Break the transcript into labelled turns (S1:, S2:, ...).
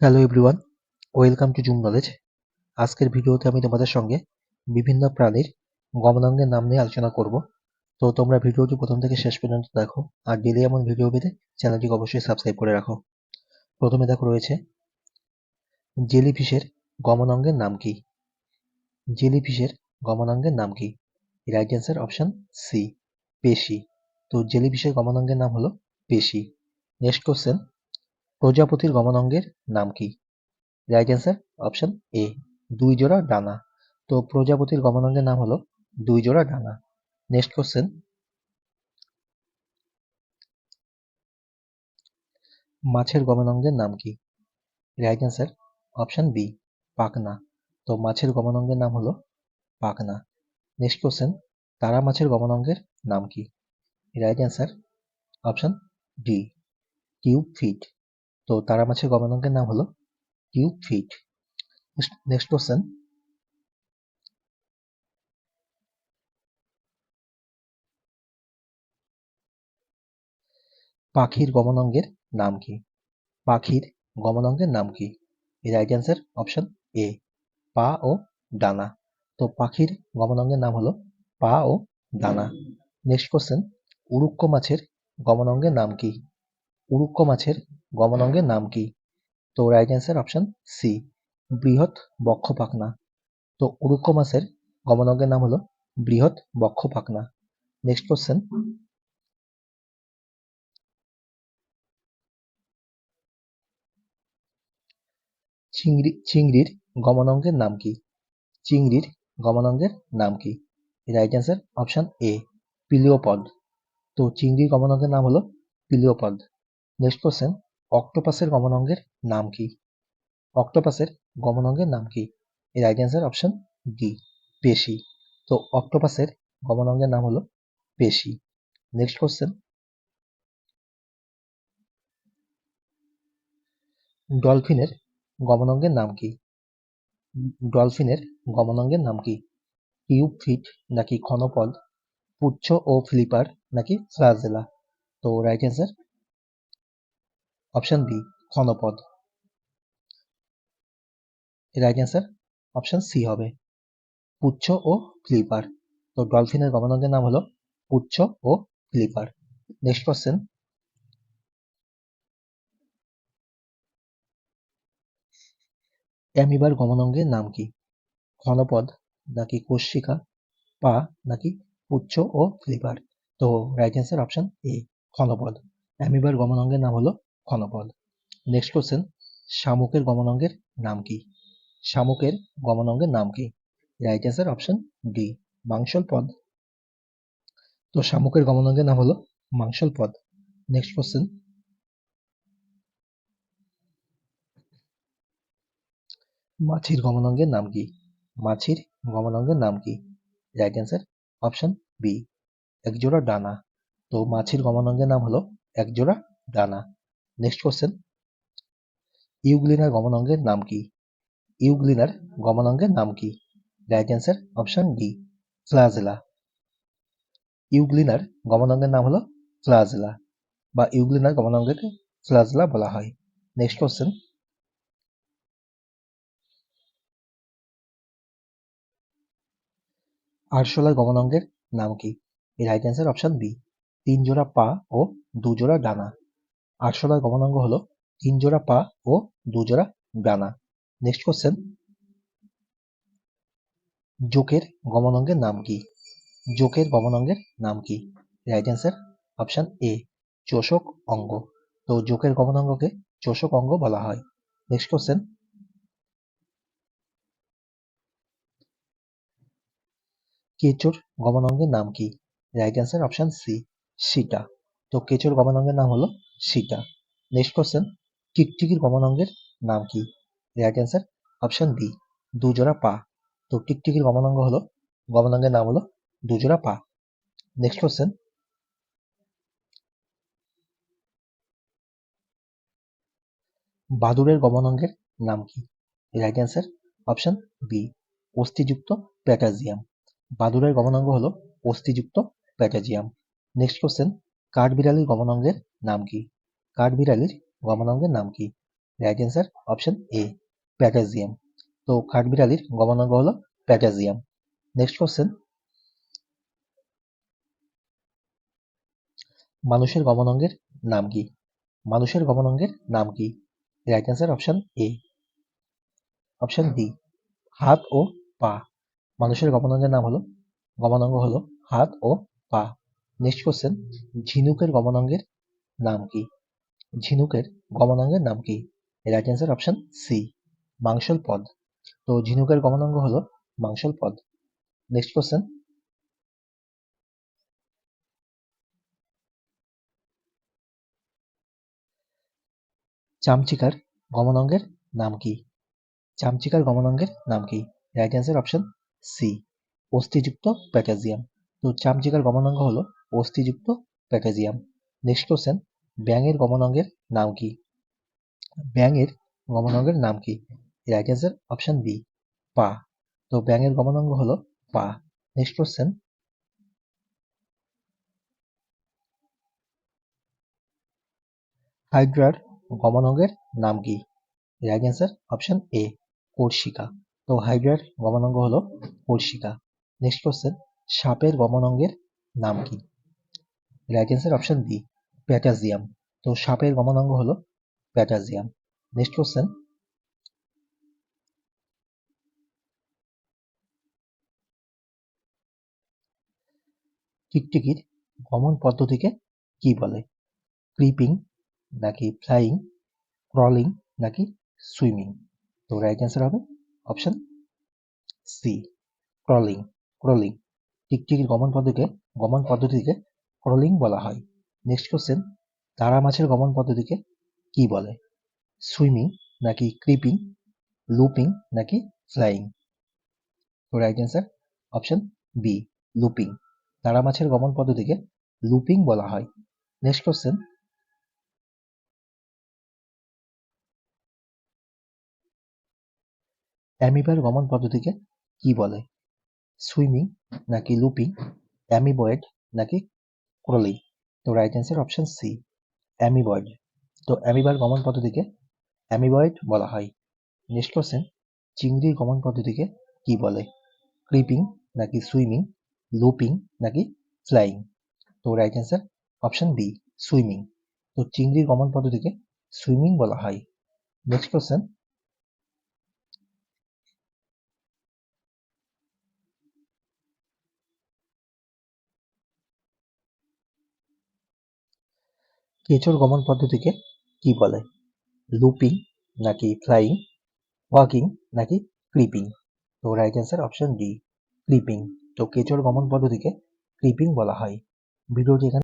S1: Hello everyone welcome to Zoom Knowledge আজকের ভিডিওতে আমি তোমাদের সঙ্গে বিভিন্ন প্রাণীর গমনাঙ্গের নাম নিয়ে আলোচনা করব। তো তোমরা ভিডিওটি প্রথম থেকে শেষ পর্যন্ত দেখো, আর ডেলি এমন ভিডিও পেতে চ্যানেলটিকে অবশ্যই সাবস্ক্রাইব করে রাখো। প্রথমে দেখো রয়েছে জেলিফিশের গমনাঙ্গের নাম কি? জেলিফিশের গমনাঙ্গের নাম কি? রাইট অ্যান্সার অপশন সি পেশি। তো জেলিফিশের গমনাঙ্গের নাম হলো পেশি। নেক্সট কোশ্চেন প্রজাপতির গমনাঙ্গের নাম কি? রাইট অ্যান্সার অপশন এ দুই জোড়া ডানা। তো প্রজাপতির গমনাঙ্গের নাম হলো দুই জোড়া ডানা। নেক্সট কোশ্চেন মাছের গমনাঙ্গের নাম কি? রাইট অ্যান্সার অপশন বি পাকনা তো মাছের গমনাঙ্গের নাম হলো পাকনা নেক্সট কোশ্চেন তারা মাছের গমনাঙ্গের নাম কি? Right answer option D tube feet. তো তারা মাছের গমনাঙ্গের নাম হলো টিউব ফিট। Next question. পাখির গমনাঙ্গের নাম কি? পাখির গমনাঙ্গের নাম কি? রাইট অ্যান্সার অপশন এ, পা ও ডানা। তো পাখির গমনাঙ্গের নাম হলো পা ও ডানা। নেক্সট কোশ্চেন উড়ুক্ক মাছের গমনাঙ্গের নাম কি? উড়ুক্ক মাছের গমনাঙ্গের নাম কি? তো রাইট অ্যান্সার অপশন সি বৃহৎ বক্ষ পাখনা তো উড়ুক্ক মাসের গমনাঙ্গের নাম হলো বৃহৎ বক্ষ পাখনা নেক্সট কোশ্চেন চিংড়ি, চিংড়ির গমনাঙ্গের নাম কি? চিংড়ির গমনাঙ্গের নাম কি? Right answer option A pleopod তো চিংড়ির গমনাঙ্গের নাম হলো পিলিওপড নেক্সট কোশ্চেন অক্টোপাসের গমনাঙ্গের নাম কি? অক্টোপাসের গমনাঙ্গের নাম কি? এর রাইট অ্যান্সার অপশন ডি পেশি। তো অক্টোপাসের গমনাঙ্গের নাম হলো পেশি। নেক্সট কোশ্চেন ডলফিনের গমনাঙ্গের নাম কি? ডলফিনের গমনাঙ্গের নাম কি? টিউব ফিট নাকি ক্ষণপদ পুচ্ছ ও ফ্লিপার নাকি ফ্লাজেলা তো রাইট অ্যান্সার অপশন বি ক্ষণপদ রাইট অ্যান্সার অপশন সি হবে, পুচ্ছ ও ফ্লিপার তো ডলফিনের গমনাঙ্গের নাম হলো পুচ্ছ ও ফ্লিপার নেক্সট কোশ্চেন অ্যামিবার গমনাঙ্গের নাম কি? ক্ষণপদ নাকি কোষিকা পা নাকি পুচ্ছ ও ফ্লিপার তো রাইট অ্যান্সার অপশন এ ক্ষণপদ অ্যামিবার গমনাঙ্গের নাম হলো ক্ষণপদ নেক্সট কোশ্চেন শামুকের গমনাঙ্গের নাম কি? শামুকের গমনাঙ্গের নাম কি? রাইট অ্যান্সার অপশন ডি মাংসল পদ তো শামুকের গমনাঙ্গের নাম হলো মাংসল পদ নেক্সট কোশ্চেন মাছির গমনাঙ্গের নাম কি? মাছির গমনাঙ্গের নাম কি? রাইট অ্যান্সার অপশন বি একজোড়া ডানা। তো মাছির গমনাঙ্গের নাম হলো একজোড়া ডানা। নেক্সট কোশ্চেন ইউগ্লিনার গমনাঙ্গের নাম কি? ইউগ্লিনার গমনাঙ্গের নাম কি? Right answer option D flagella ইউগ্লিনার গমনাঙ্গের নাম হলো ফ্লাজেলা বা ইউগ্লিনার গমনাঙ্গকে ফ্লাজেলা বলা হয়। নেক্সট কোশ্চেন আরশোলার গমনাঙ্গের নাম কি? রাইট অ্যান্সার অপশন বি তিন জোড়া পা ও দু জোড়া ডানা। আরশোলার গমনাঙ্গ হলো তিন জোড়া পা ও দু জোড়া ডানা। নেক্সট কোশ্চেন জোকের গমনাঙ্গের নাম কি? জোকের গমনাঙ্গের নাম কি? রাইট অ্যান্সার অপশন এ চোষক অঙ্গ। তো জোকের গমনাঙ্গকে চোষক অঙ্গ বলা হয়। নেক্সট কোশ্চেন কেঁচোর গমনাঙ্গের নাম কি? রাইট অ্যান্সার অপশন সি সীতা তো কেঁচোর গমনাঙ্গের নাম হলো সীতা নেক্সট কোশ্চেন টিকটিকির গমনাঙ্গের নাম কি? রাইট অ্যান্সার অপশন বি দুজোড়া পা। তো টিকটিকির গমনাঙ্গ হলো, গমনাঙ্গের নাম হলো দুজোড়া পা। নেক্সট কোশ্চেন বাদুড়ের গমনাঙ্গের নাম কি? রাইট অ্যান্সার অপশন বি অস্থিযুক্ত প্যাটাজিয়াম। বাদুড়ের গমনাঙ্গ হলো অস্থিযুক্ত প্যাটাজিয়াম। নেক্সট কোশ্চেন কাঠবিড়ালির গমনাঙ্গের নাম কি? কাঠবিড়ালির গমনাঙ্গের নাম কি? Right answer option A patagium তো কাঠবিড়ালির গমনাঙ্গ হলো প্যাটাজিয়াম নেক্সট কোশ্চেন মানুষের গমনাঙ্গের নাম কি? মানুষের গমনাঙ্গের নাম কি? Right answer option A option D হাত ও পা. মানুষের গমনাঙ্গের নাম হলো, গমনাঙ্গ হলো হাত ও পা। নেক্সট কোশ্চেন ঝিনুকের গমনাঙ্গের নাম কি? ঝিনুকের গমনাঙ্গের নাম কি? রাইট অ্যান্সার অপশন সি মাংসল পদ। তো ঝিনুকের গমনাঙ্গ হলো মাংসল পদ। নেক্সট কোশ্চেন চামচিকার গমনাঙ্গের নাম কি? চামচিকার গমনাঙ্গের নাম কি? রাইট অ্যান্সার অপশন সি অস্থিযুক্ত প্যাটাজিয়াম তো চামচিকার গমনাঙ্গ হলো অস্থিযুক্ত প্যাটাজিয়াম নেক্সট কোশ্চেন ব্যাঙের গমনাঙ্গের নাম কি? ব্যাঙের গমনাঙ্গের নাম কি? রাইট অ্যান্সার অপশন বি, পা। তো ব্যাঙের গমনাঙ্গ হলো পা। নেক্সট কোশ্চেন হাইড্রার গমনাঙ্গের নাম কি? রাইট অ্যান্সার অপশন এ কর্ষিকা তো হাইড্রার গমনাঙ্গ হলো কর্ষিকা নেক্সট কোশ্চেন সাপের গমনাঙ্গের নাম কি? রাইট অপশন বি প্যাটাজিয়াম তো সাপের গমনাঙ্গ হলো প্যাটাজিয়াম নেক্সট কোশ্চেন টিকটিকির গমন পদ্ধতিকে কি বলে? ক্রিপিং নাকি ফ্লাইং, ক্রলিং নাকি সুইমিং? তো রাইট অ্যান্সার হবে অপশন সি ক্রলিং ক্রলিং। টিকটিকির গমন পদ্ধতিকে গমন পদ্ধতিকে ক্রলিং বলা হয়। নেক্সট কোশ্চেন তারা মাছের গমন পদ্ধতিকে কি বলে? সুইমিং নাকি ক্রিপিং লুপিং নাকি flying right answer option B looping তারা মাছের গমন পদ্ধতিকে লুপিং বলা হয়। নেক্সট কোশ্চেন অ্যামিবার গমন পদ্ধতিকে কি বলে? সুইমিং নাকি লুপিং অ্যামিবয়েড নাকি ক্রলিং তো right answer option C amoeboid তো অ্যামিবার গমন পদ্ধতিকে অ্যামিবয়েড বলা হয়। নেক্সট কোশ্চেন চিংড়ির গমন পদ্ধতিকে কি বলে? ক্রিপিং নাকি সুইমিং লুপিং নাকি ফ্লাইং তো right answer option B swimming তো চিংড়ির গমন পদ্ধতিকে সুইমিং বলা হয়। নেক্সট কোশ্চেন কেঁচোর গমন পদ্ধতিকে কি বলে? লুপিং নাকি ফ্লাইং? ওয়াকিং নাকি ক্রিপিং? তো right answer option D creeping. তো কেঁচোর গমন পদ্ধতিকে ক্রিপিং বলা হয়। ভিডিওটি এখানে